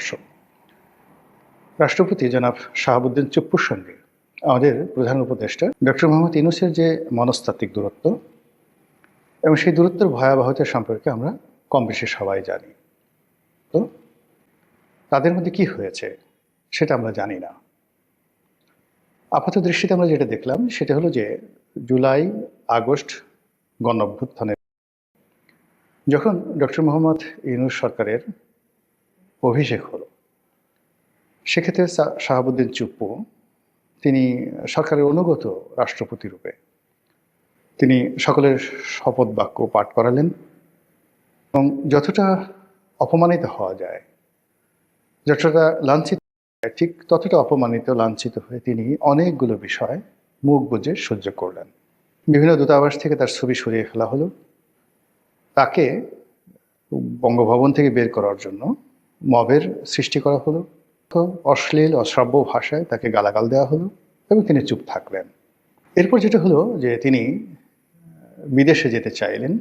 দর্শক। রাষ্ট্রপতি জনাব শাহাবুদ্দিন চুপ্পুর সঙ্গে আমাদের প্রধান উপদেষ্টা ডক্টর মোহাম্মদ ইনুসের যে মনস্তাত্ত্বিক দূরত্ব এবং সেই দূরত্বের ভয়াবহতা সম্পর্কে আমরা কম বেশি সবাই জানি। তো তাদের মধ্যে কি হয়েছে সেটা আমরা জানি না। আপাত দৃষ্টিতে আমরা যেটা দেখলাম সেটা হলো যে জুলাই, আগস্ট গণ যখন ডক্টর মোহাম্মদ ইউনুস সরকারের অভিষেক হলো। সেক্ষেত্রে শাহাবুদ্দিন চুপ্পু, তিনি সরকারের অনুগত রাষ্ট্রপতি রূপে তিনি সকলের শপথ বাক্য পাঠ করালেন এবং যতটা অপমানিত হওয়া যায়, যতটা লাঞ্ছিত ঠিক ততটা অপমানিত, লাঞ্ছিত হয়ে তিনি অনেকগুলো বিষয় মুখ বুজে সহ্য করলেন। বিভিন্ন দূতাবাস থেকে তার ছবি সরিয়ে ফেলা হলো। তাকে বঙ্গভবন থেকে বের করার জন্য মবের সৃষ্টি করা হলো। অশ্লীল, অশ্রাব্য ভাষায় তাকে গালাগাল দেওয়া হলো এবং তিনি চুপ থাকলেন। এরপর যেটা হলো যে তিনি বিদেশে যেতে চাইলেন।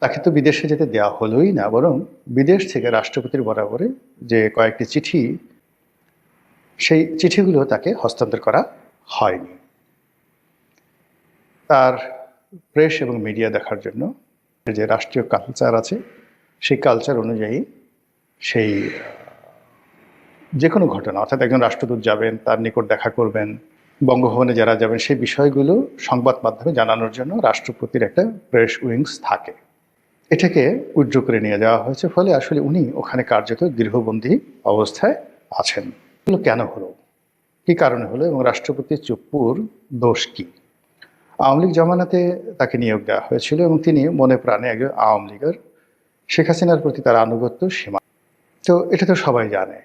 তাকে তো বিদেশে যেতে দেওয়া হলোই না, বরং বিদেশ থেকে রাষ্ট্রপতির বরাবরে যে কয়েকটি চিঠি, সেই চিঠিগুলো তাকে হস্তান্তর করা হয়নি। তার প্রেস এবং মিডিয়া দেখার জন্য যে রাষ্ট্রীয় কালচার আছে, সেই কালচার অনুযায়ী সেই যে কোনো ঘটনা, অর্থাৎ একজন রাষ্ট্রদূত যাবেন, তার নিকট দেখা করবেন, বঙ্গভবনে যারা যাবেন, সেই বিষয়গুলো সংবাদ মাধ্যমে জানানোর জন্য রাষ্ট্রপতির একটা প্রেস উইংস থাকে। এটাকে উইথড্র করে নিয়ে যাওয়া হয়েছে, ফলে আসলে উনি ওখানে কার্যত গৃহবন্দী অবস্থায় আছেন। এগুলো কেন হলো? কি কারণে হলো এবং রাষ্ট্রপতি চুপ্পুর দোষ কি? আওয়ামী লীগ জমানাতে তাকে নিয়োগ দেওয়া হয়েছিল এবং তিনি মনে প্রাণে একজন আওয়ামী লীগের শেখ হাসিনার প্রতি তার আনুগত্য সীমা তো এটা তো সবাই জানে।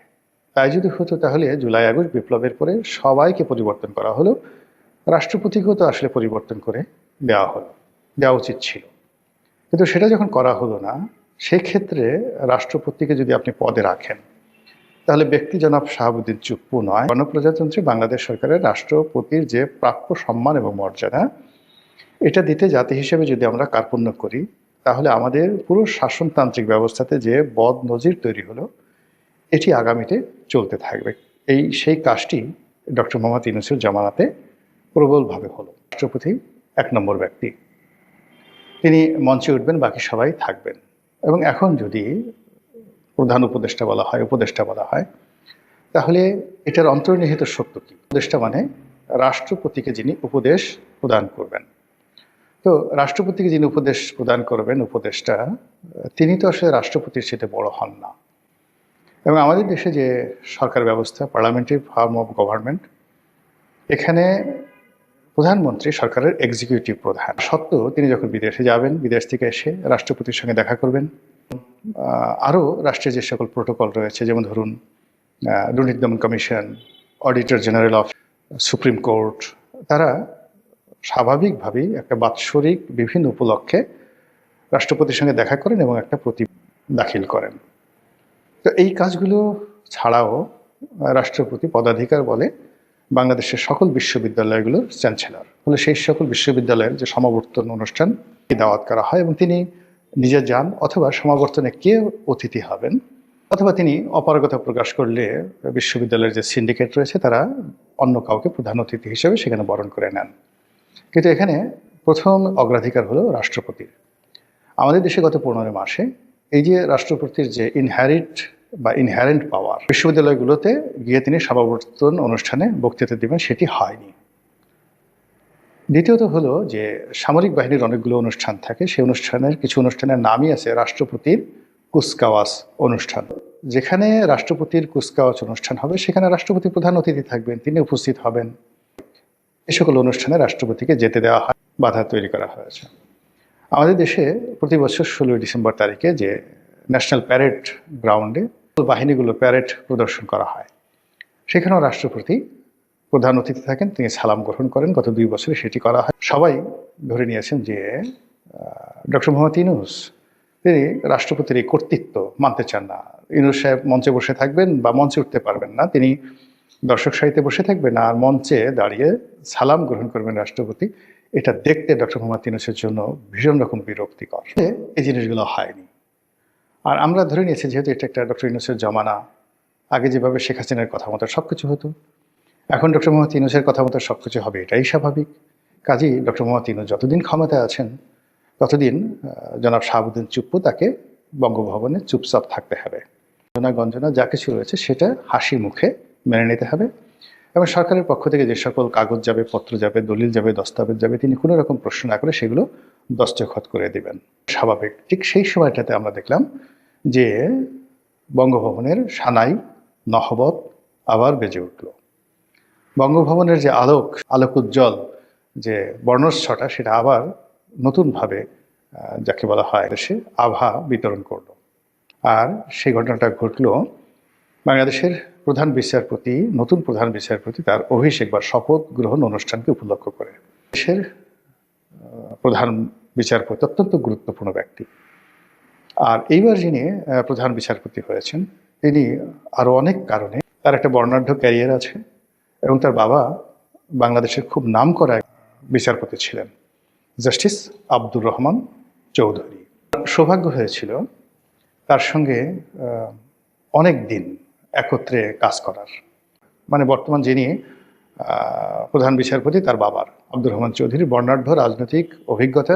তাই যদি হতো তাহলে জুলাই, আগস্ট বিপ্লবের পরে সবাইকে পরিবর্তন করা হলো। রাষ্ট্রপতিকেও তো আসলে পরিবর্তন করে দেওয়া হলো, দেওয়া উচিত ছিল। কিন্তু সেটা যখন করা হলো না, সেক্ষেত্রে রাষ্ট্রপতিকে যদি আপনি পদে রাখেন, তাহলে ব্যক্তি জনাব শাহাবুদ্দিন চুপ্পু নয়, গণপ্রজাতন্ত্রী বাংলাদেশ সরকারের রাষ্ট্রপতির যে প্রাপ্য সম্মান এবং মর্যাদা, এটা দিতে জাতি হিসেবে যদি আমরা কার্পণ্য করি তাহলে আমাদের পুরো শাসনতান্ত্রিক ব্যবস্থাতে যে বদ নজির তৈরি হলো, এটি আগামীতে চলতে থাকবে। এই সেই কাজটি ডক্টর মোহাম্মদ ইউনুসের জামানাতে প্রবলভাবে হলো। রাষ্ট্রপতি এক নম্বর ব্যক্তি। তিনি মঞ্চে উঠবেন, বাকি সবাই থাকবেন। এবং এখন যদি প্রধান উপদেষ্টা বলা হয়, উপদেষ্টা বলা হয়, তাহলে এটার অন্তর্নিহিত সত্য কি? উপদেষ্টা মানে রাষ্ট্রপতিকে যিনি উপদেশ প্রদান করবেন। তো রাষ্ট্রপতিকে যিনি উপদেশ প্রদান করবেন উপদেশটা তিনি তো আসলে রাষ্ট্রপতির সাথে বড় হন না। এবং আমাদের দেশে যে সরকার ব্যবস্থা, পার্লামেন্টারি ফর্ম অফ গভর্নমেন্ট, এখানে প্রধানমন্ত্রী সরকারের এক্সিকিউটিভ প্রধান। সত্ত্বেও তিনি যখন বিদেশে যাবেন, বিদেশ থেকে এসে রাষ্ট্রপতির সঙ্গে দেখা করবেন। আরও রাষ্ট্রের যে সকল প্রোটোকল রয়েছে, যেমন ধরুন দুর্নীতি দমন commission auditor general of supreme court তারা স্বাভাবিকভাবেই একটা বাৎসরিক বিভিন্ন উপলক্ষে রাষ্ট্রপতির সঙ্গে দেখা করেন এবং একটা প্রতি দাখিল করেন। তো এই কাজগুলো ছাড়াও রাষ্ট্রপতি পদাধিকার বলে বাংলাদেশের সকল বিশ্ববিদ্যালয়গুলোর চ্যান্সেলর। ফলে সেই সকল বিশ্ববিদ্যালয়ের যে সমাবর্তন অনুষ্ঠান দাওয়াত করা হয় এবং তিনি নিজে যান অথবা সমাবর্তনে কে অতিথি হবেন অথবা তিনি অপারগতা প্রকাশ করলে বিশ্ববিদ্যালয়ের যে সিন্ডিকেট রয়েছে, তারা অন্য কাউকে প্রধান অতিথি হিসেবে সেখানে বরণ করে নেন। কিন্তু এখানে প্রথম অগ্রাধিকার হলো রাষ্ট্রপতির। আমাদের দেশে গত পনেরো মাসে এই যে রাষ্ট্রপতির যে ইনহ্যারিট বা ইনহ্যারেন্ট পাওয়ার বিশ্ববিদ্যালয়গুলোতে গিয়ে তিনি সমাবর্তন অনুষ্ঠানে বক্তৃতা দেবেন সেটি হয়নি। দ্বিতীয়ত হলো যে সামরিক বাহিনীর অনেকগুলো অনুষ্ঠান থাকে, সেই অনুষ্ঠানের কিছু অনুষ্ঠানের নামই আছে রাষ্ট্রপতির কুচকাওয়াজ অনুষ্ঠান। যেখানে রাষ্ট্রপতির কুচকাওয়াজ অনুষ্ঠান হবে, সেখানে রাষ্ট্রপতি প্রধান অতিথি থাকবেন, তিনি উপস্থিত হবেন। এ সকল অনুষ্ঠানে রাষ্ট্রপতিকে যেতে দেওয়া হয়, বাধা তৈরি করা হয়েছে। আমাদের দেশে প্রতি বছর ষোলোই ডিসেম্বর তারিখে যে ন্যাশনাল প্যারেড গ্রাউন্ডে বাহিনীগুলো প্যারেড প্রদর্শন করা হয়। সেখানেও রাষ্ট্রপতি প্রধান অতিথি থাকেন, তিনি সালাম গ্রহণ করেন। গত দুই বছরে সেটি করা হয়। সবাই ধরে নিয়েছেন যে ডক্টর মোহাম্মদ ইনুস তিনি রাষ্ট্রপতির এই কর্তৃত্ব মানতে চান না। ইনুস সাহেব মঞ্চে বসে থাকবেন বা মঞ্চে উঠতে পারবেন না। তিনি দর্শক সাহিত্যে বসে থাকবেন আর মঞ্চে দাঁড়িয়ে সালাম গ্রহণ করবেন রাষ্ট্রপতি। এটা দেখতে ডক্টর মোহাম্মদ ইউনুসের জন্য ভীষণ রকম বিরক্তিকর। এই জিনিসগুলো হয়নি। আর আমরা ধরে নিয়েছি যেহেতু এটা একটা ডক্টর ইউনুসের জমানা, আগে যেভাবে শেখ হাসিনার কথা মতো সব কিছু হতো, এখন ডক্টর মোহাম্মদ ইউনুসের কথা মতো সব কিছু হবে, এটাই স্বাভাবিক। কাজেই ডক্টর মোহাম্মদ ইউনুস যতদিন ক্ষমতায় আছেন, ততদিন জনাব শাহাবুদ্দিন চুপ্পু তাকে বঙ্গভবনে চুপচাপ থাকতে হবে। গঞ্জনা যা কিছু রয়েছে সেটা হাসি মুখে মেনে নিতে হবে। এবং সরকারের পক্ষ থেকে যে সকল কাগজ যাবে, পত্র যাবে, দলিল যাবে, দস্তাবেজ যাবে, তিনি কোনো রকম প্রশ্ন না করে সেগুলো দস্তখত করে দিবেন। স্বাভাবিক। ঠিক সেই সময়টাতে আমরা দেখলাম যে বঙ্গভবনের সানাই নহবত আবার বেজে উঠল। বঙ্গভবনের যে আলোক আলোক উজ্জ্বল যে বর্ণচ্ছটা, সেটা আবার নতুনভাবে যাকে বলা হয়, দেশে আভা বিতরণ করল। আর সেই ঘটনাটা ঘটল বাংলাদেশের প্রধান বিচারপতি, নতুন প্রধান বিচারপতি তার অভিষেক বা শপথ গ্রহণ অনুষ্ঠানকে উপলক্ষ করে। দেশের প্রধান বিচারপতি, অত্যন্ত গুরুত্বপূর্ণ ব্যক্তি। আর এইবার যিনি প্রধান বিচারপতি হয়েছেন, তিনি আরও অনেক কারণে তার একটা বর্ণাঢ্য ক্যারিয়ার আছে এবং তার বাবা বাংলাদেশের খুব নামকরা এক বিচারপতি ছিলেন, জাস্টিস আব্দুর রহমান চৌধুরী। সৌভাগ্য হয়েছিল তার সঙ্গে অনেক দিন একত্রে কাজ করার। মানে বর্তমান যিনি প্রধান বিচারপতি তার বাবার, আব্দুর রহমান চৌধুরী, বর্ণাঢ্য রাজনৈতিক অভিজ্ঞতা।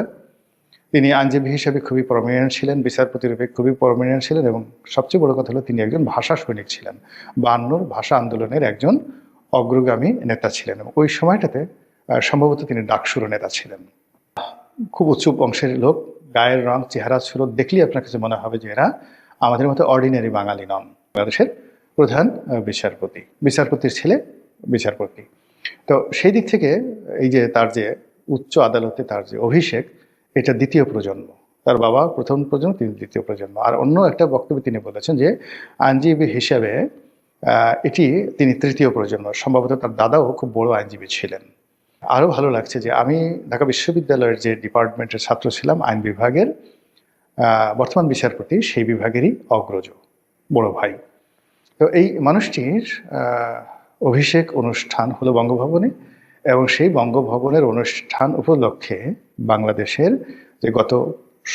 তিনি আইনজীবী হিসেবে খুবই প্রমিনেন্ট ছিলেন বিচারপতি রূপে খুবই প্রমিনেন্ট ছিলেন এবং সবচেয়ে বড় কথা হলো তিনি একজন ভাষা সৈনিক ছিলেন। বায়ান্নর ভাষা আন্দোলনের একজন অগ্রগামী নেতা ছিলেন এবং ওই সময়টাতে সম্ভবত তিনি ডাকসুরো নেতা ছিলেন। খুব উচ্চ বংশের লোক, গায়ের রং, চেহারা সুরত দেখলেই আপনার কাছে মনে হবে যে এরা আমাদের মতো অর্ডিনারি বাঙালি নন। বাংলাদেশের প্রধান বিচারপতি, বিচারপতির ছেলে, বিচারপতি। তো সেই দিক থেকে এই যে তার যে উচ্চ আদালতে তার যে অভিষেক, এটা দ্বিতীয় প্রজন্ম। তার বাবা প্রথম প্রজন্ম, তিনি দ্বিতীয় প্রজন্ম। আর অন্য একটা বক্তব্যে তিনি বলেছেন যে, আইনজীবী হিসাবে এটি তিনি তৃতীয় প্রজন্ম। সম্ভবত তার দাদাও খুব বড় আইনজীবী ছিলেন। আরও ভালো লাগছে যে, আমি ঢাকা বিশ্ববিদ্যালয়ের যে ডিপার্টমেন্টের ছাত্র ছিলাম, আইন বিভাগের বর্তমান বিচারপতি, সেই বিভাগেরই অগ্রজ, বড় ভাই। তো এই মানুষটির অভিষেক অনুষ্ঠান হলো বঙ্গভবনে এবং সেই বঙ্গভবনের অনুষ্ঠান উপলক্ষে বাংলাদেশের যে গত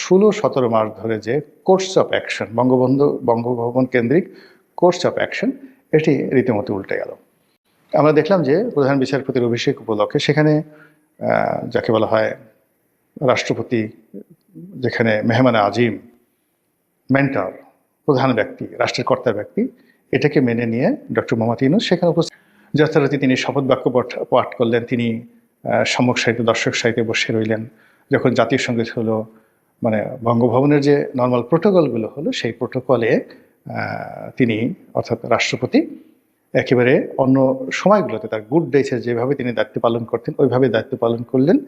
ষোলো সতেরো মাস ধরে যে course of action, Bangabandhu, Bangabhaban কেন্দ্রিক কোর্স অফ অ্যাকশন, এটি রীতিমতো উল্টে গেল। আমরা দেখলাম যে প্রধান বিচারপতির অভিষেক উপলক্ষে সেখানে যাকে বলা হয় রাষ্ট্রপতি, যেখানে মেহমান আজিম, মেন্টর, প্রধান ব্যক্তি, রাষ্ট্রের কর্তা ব্যক্তি এটাকে মেনে নিয়ে ডক্টর মোহাম্মদ ইউনুস সেখানে উপস্থিত। যথারীতি তিনি শপথ বাক্য পঠ- করলেন, তিনি সম্মুখ সাহিত্য, দর্শক সাহিত্যে বসে রইলেন। যখন জাতীয় সংগীত হলো মানে বঙ্গভবনের যে নর্মাল প্রোটোকলগুলো হলো, সেই প্রোটোকলে তিনি অর্থাৎ রাষ্ট্রপতি, একেবারে অন্য সময়গুলোতে তার গুড ডেসে যেভাবে তিনি দায়িত্ব পালন করতেন, ওইভাবে দায়িত্ব পালন করলেন।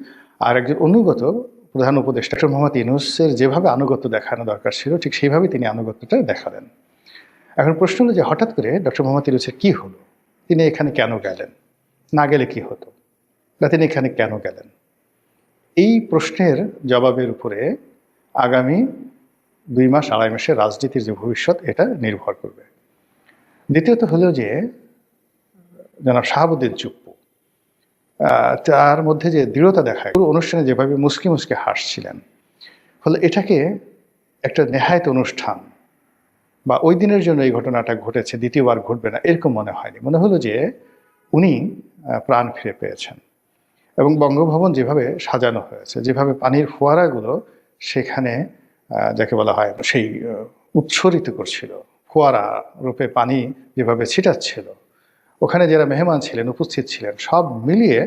আর একজন অনুগত প্রধান উপদেষ্টা, ডক্টর মোহাম্মদ ইউনুসের যেভাবে আনুগত্য দেখানো দরকার ছিল, ঠিক সেইভাবে তিনি আনুগত্যটা দেখালেন। এখন প্রশ্ন হলো যে হঠাৎ করে ডক্টর মোহাম্মদ ইউনুসের কী হলো? তিনি এখানে কেন গেলেন? না গেলে কি হতো? বা তিনি এখানে কেন গেলেন? এই প্রশ্নের জবাবের উপরে আগামী দুই মাস, আড়াই মাসের রাজনীতির যে ভবিষ্যৎ, এটা নির্ভর করবে। দ্বিতীয়ত হলো যে, জনাব শাহাবুদ্দিন চুপ্পু তার মধ্যে যে দৃঢ়তা দেখায়, পুরো অনুষ্ঠানে যেভাবে মুসকি মুসকে হাসছিলেন, ফলে এটাকে একটা নেহায়ত অনুষ্ঠান বা ওই দিনের জন্য এই ঘটনাটা ঘটেছে, দ্বিতীয়বার ঘটবে না, এরকম মনে হয়নি। মনে হলো যে উনি প্রাণ ফিরে পেয়েছেন। এবং বঙ্গভবন যেভাবে সাজানো হয়েছে, যেভাবে পানির ফোয়ারাগুলো সেখানে যাকে বলা হয়, সেই উৎসরিত করছিল, ফোয়ারা রূপে পানি যেভাবে ছিটাচ্ছিল, ওখানে যারা মেহমান ছিলেন, উপস্থিত ছিলেন, সব মিলিয়ে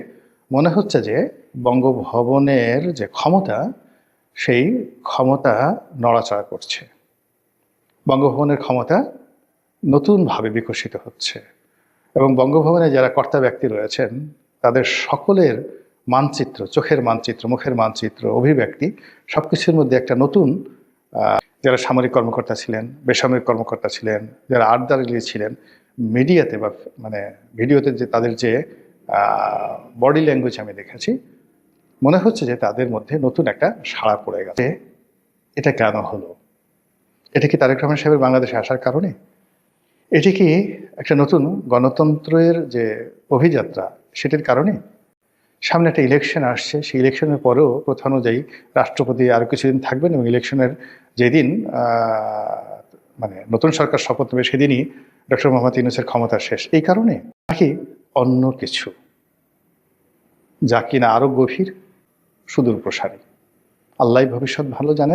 মনে হচ্ছে যে বঙ্গভবনের যে ক্ষমতা, সেই ক্ষমতা নড়াচড়া করছে। বঙ্গভবনের ক্ষমতা নতুনভাবে বিকশিত হচ্ছে। এবং বঙ্গভবনে যারা কর্তা ব্যক্তি রয়েছেন, তাদের সকলের মানচিত্র, চোখের মানচিত্র, মুখের মানচিত্র, অভিব্যক্তি সব কিছুর মধ্যে একটা নতুন যারা সামরিক কর্মকর্তা ছিলেন, বেসামরিক কর্মকর্তা ছিলেন, যারা আর্দারলি ছিলেন, মিডিয়াতে বা মানে ভিডিওতে যে তাদের যে বডি ল্যাঙ্গুয়েজ আমি দেখেছি, মনে হচ্ছে যে তাদের মধ্যে নতুন একটা সাড়া পড়ে গেছে। এটা কেন হলো? এটা কি তারেক রহমান সাহেবের বাংলাদেশে আসার কারণে? এটি কি একটা নতুন গণতন্ত্রের যে অভিযাত্রা, সেটির কারণে? সামনে একটা ইলেকশন আসছে, সেই ইলেকশনের পরেও প্রথা অনুযায়ী রাষ্ট্রপতি আরও কিছুদিন থাকবেন এবং ইলেকশনের যেদিন মানে নতুন সরকার শপথ নেবে সেদিনই ডক্টর মোহাম্মদ ইউনুসের ক্ষমতা শেষ। এই কারণে নাকি অন্য কিছু? যা কিনা আরও গভীর সুদূর প্রসারী আল্লাহ ভবিষ্যৎ ভালো জানেন।